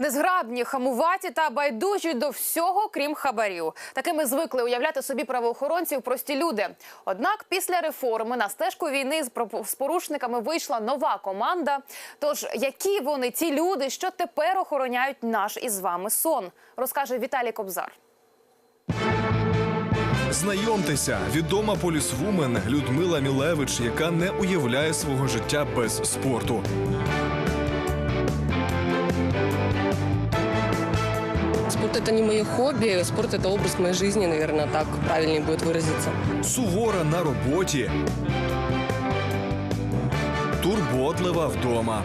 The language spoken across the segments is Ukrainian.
Незграбні, хамуваті та байдужі до всього, крім хабарів. Такими звикли уявляти собі правоохоронців прості люди. Однак після реформи на стежку війни з порушниками вийшла нова команда. Тож які вони ті люди, що тепер охороняють наш із вами сон, розкаже Віталій Кобзар. Знайомтеся, відома полісвумен Людмила Мілевич, яка не уявляє свого життя без спорту. это не мое хобби, спорт это образ моей жизни, наверное, так правильнее будет выразиться. Сувора на роботі, турботлива вдома.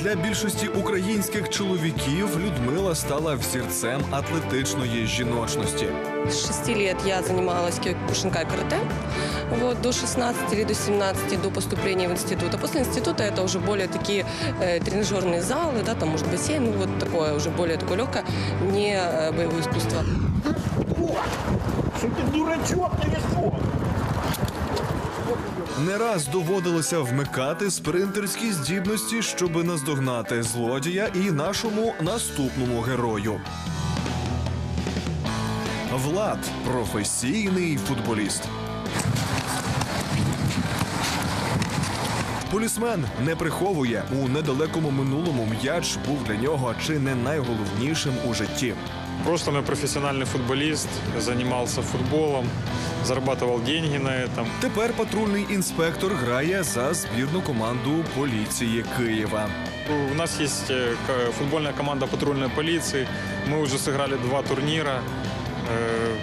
Для більшості українських чоловіків Людмила стала взірцем атлетичної жіночності. С 6 лет я занималась киокушинкай карате, вот, до 16 или до 17, до поступления в институт. А после института это уже более такие э, тренажерные залы, да, там может бассейн, ну вот такое уже более такое легкое, не э, боевое искусство. Что ты дурачок телефон? не раз доводилося вмикати спринтерські здібності, щоб наздогнати злодія і нашому наступному герою. Влад професійний футболіст. Полісмен не приховує у недалекому минулому м'яч був для нього чи не найголовнішим у житті. В прошлом я профессиональный футболист, занимался футболом, зарабатывал деньги на этом. Тепер патрульний інспектор грає за збірну команду поліції Києва. У нас есть э, к- футбольная команда патрульной полиции. Мы уже сыграли два турнира. Э,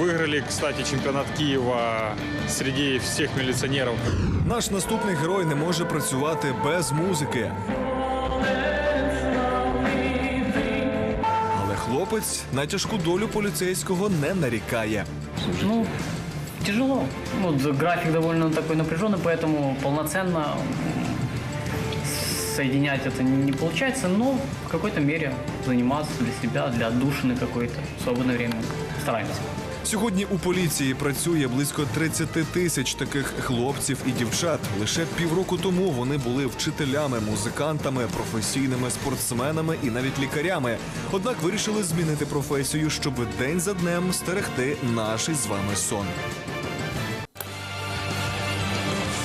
Выиграли, кстати, чемпионат Киева среди всех милиционеров. Наш наступний герой не може працювати без музики. хлопець на тяжку долю поліцейського не нарікає. Ну, тяжело. Ну, д- график довольно такой напряженный, поэтому полноценно м, соединять это не получается, но в какой-то мере заниматься для себя, для отдушины какой-то, в свободное время стараемся. Сьогодні у поліції працює близько 30 тисяч таких хлопців і дівчат. Лише півроку тому вони були вчителями, музикантами, професійними спортсменами і навіть лікарями. Однак вирішили змінити професію, щоб день за днем стерегти наш із вами сон.